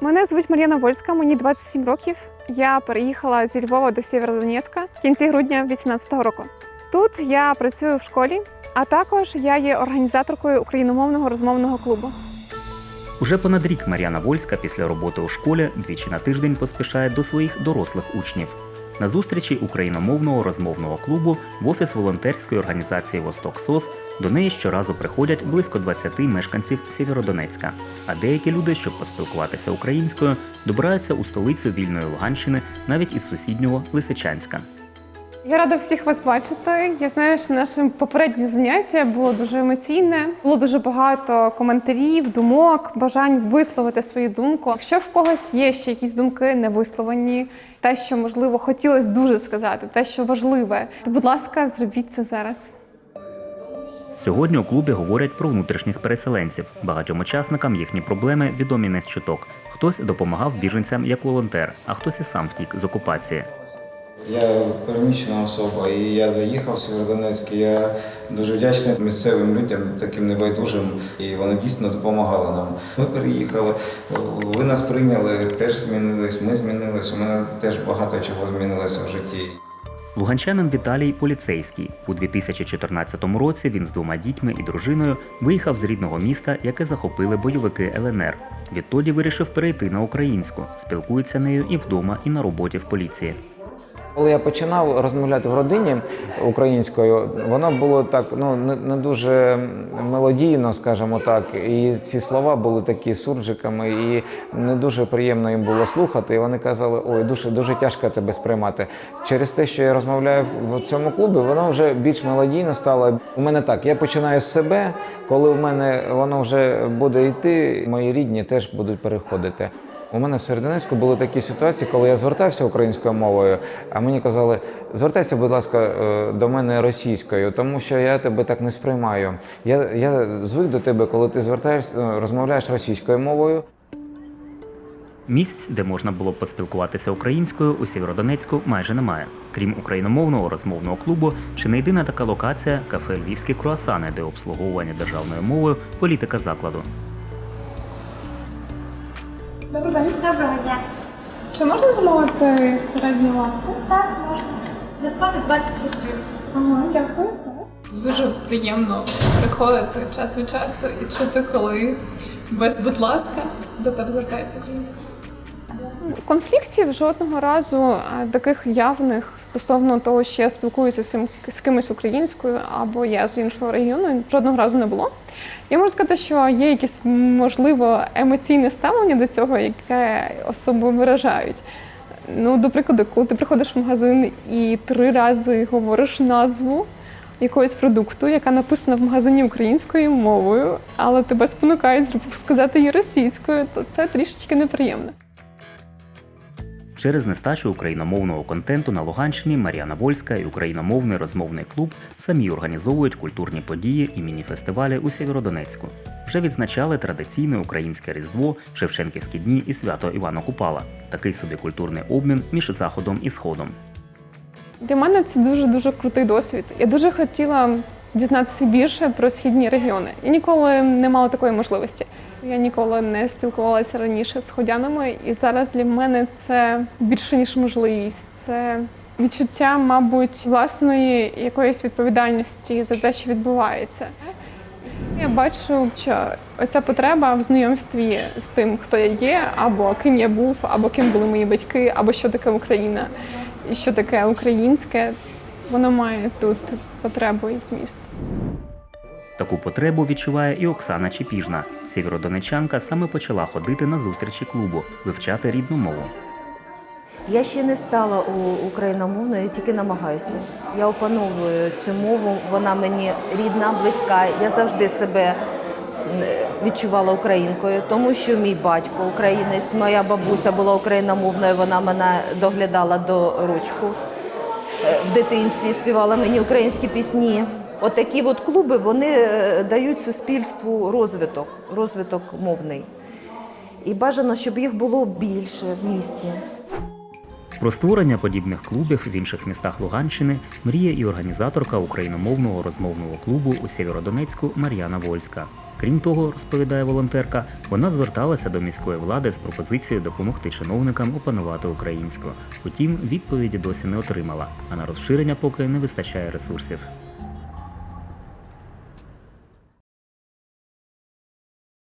Мене звуть Мар'яна Вольська, мені 27 років. Я переїхала зі Львова до Сєвєродонецька в кінці грудня 2018 року. Тут я працюю в школі, а також я є організаторкою україномовного розмовного клубу. Уже понад рік Мар'яна Вольська після роботи у школі двічі на тиждень поспішає до своїх дорослих учнів. На зустрічі україномовного розмовного клубу в офіс волонтерської організації Восток СОС до неї щоразу приходять близько 20 мешканців Сєвєродонецька. А деякі люди, щоб поспілкуватися українською, добираються у столицю вільної Луганщини навіть із сусіднього Лисичанська. Я рада всіх вас бачити. Я знаю, що наше попереднє заняття було дуже емоційне. Було дуже багато коментарів, думок, бажань висловити свою думку. Якщо в когось є ще якісь думки не висловлені, те, що можливо хотілося дуже сказати, те, що важливе, то будь ласка, зробіть це зараз. Сьогодні у клубі говорять про внутрішніх переселенців. Багатьом учасникам їхні проблеми відомі не з чуток. Хтось допомагав біженцям як волонтер, а хтось і сам втік з окупації. Я переміщена особа, і я заїхав в Сєвєродонецьк. Я дуже вдячний місцевим людям, таким небайдужим, і вони дійсно допомагали нам. Ми переїхали, ви нас прийняли, теж змінились, ми змінились. У мене теж багато чого змінилося в житті. Луганчанин Віталій поліцейський. У 2014 році він з двома дітьми і дружиною виїхав з рідного міста, яке захопили бойовики ЛНР. Відтоді вирішив перейти на українську, спілкується нею і вдома, і на роботі в поліції. Коли я починав розмовляти в родині українською, воно було так ну не, дуже мелодійно, скажімо так. І ці слова були такі суржиками, і не дуже приємно їм було слухати. І вони казали, ой, дуже дуже тяжко тебе сприймати. Через те, що я розмовляю в цьому клубі, воно вже більш мелодійно стало. У мене так, я починаю з себе, коли в мене воно вже буде йти, мої рідні теж будуть переходити. У мене в Серединецьку були такі ситуації, коли я звертався українською мовою, а мені казали, звертайся, будь ласка, е, до мене російською, тому що я тебе так не сприймаю. Я, я звик до тебе, коли ти звертаєшся, розмовляєш російською мовою. Місць, де можна було б поспілкуватися українською, у Сєвєродонецьку майже немає. Крім україномовного розмовного клубу, чи не єдина така локація кафе Львівські круасани, де обслуговування державною мовою політика закладу. Добрий день. Доброго дня. Чи можна замовити середню лапку? Так, можна. Безплатно 26 гривень. Ага, дякую. Зараз. Дуже приємно приходити час від часу і чути, коли без будь ласка до тебе звертається українською. Конфліктів жодного разу таких явних стосовно того, що я спілкуюся з, кимось українською або я з іншого регіону, жодного разу не було. Я можу сказати, що є якесь можливо емоційне ставлення до цього, яке особи виражають. Ну, до прикладу, коли ти приходиш в магазин і три рази говориш назву якогось продукту, яка написана в магазині українською мовою, але тебе спонукають сказати її російською, то це трішечки неприємно. Через нестачу україномовного контенту на Луганщині Мар'яна Вольська і україномовний розмовний клуб самі організовують культурні події і міні-фестивалі у Сєвєродонецьку. Вже відзначали традиційне українське різдво, Шевченківські дні і свято Івана Купала. Такий собі культурний обмін між заходом і сходом. Для мене це дуже дуже крутий досвід. Я дуже хотіла дізнатися більше про східні регіони. Я ніколи не мала такої можливості. Я ніколи не спілкувалася раніше з ходянами, і зараз для мене це більше ніж можливість. Це відчуття, мабуть, власної якоїсь відповідальності за те, що відбувається. Я бачу, що оця потреба в знайомстві з тим, хто я є, або ким я був, або ким були мої батьки, або що таке Україна, і що таке українське, воно має тут потребу і зміст. Таку потребу відчуває і Оксана Чепіжна. Сєвєродонечанка саме почала ходити на зустрічі клубу, вивчати рідну мову. Я ще не стала україномовною, тільки намагаюся. Я опановую цю мову, вона мені рідна, близька. Я завжди себе відчувала українкою, тому що мій батько українець, моя бабуся була україномовною, вона мене доглядала до ручку. Е, В дитинстві співала мені українські пісні. Отакі от клуби вони е, дають суспільству розвиток, розвиток мовний. І бажано, щоб їх було більше в місті. Про створення подібних клубів в інших містах Луганщини мріє і організаторка україномовного розмовного клубу у Сєвєродонецьку Мар'яна Вольська. Крім того, розповідає волонтерка, вона зверталася до міської влади з пропозицією допомогти чиновникам опанувати українську. Утім, відповіді досі не отримала, а на розширення поки не вистачає ресурсів.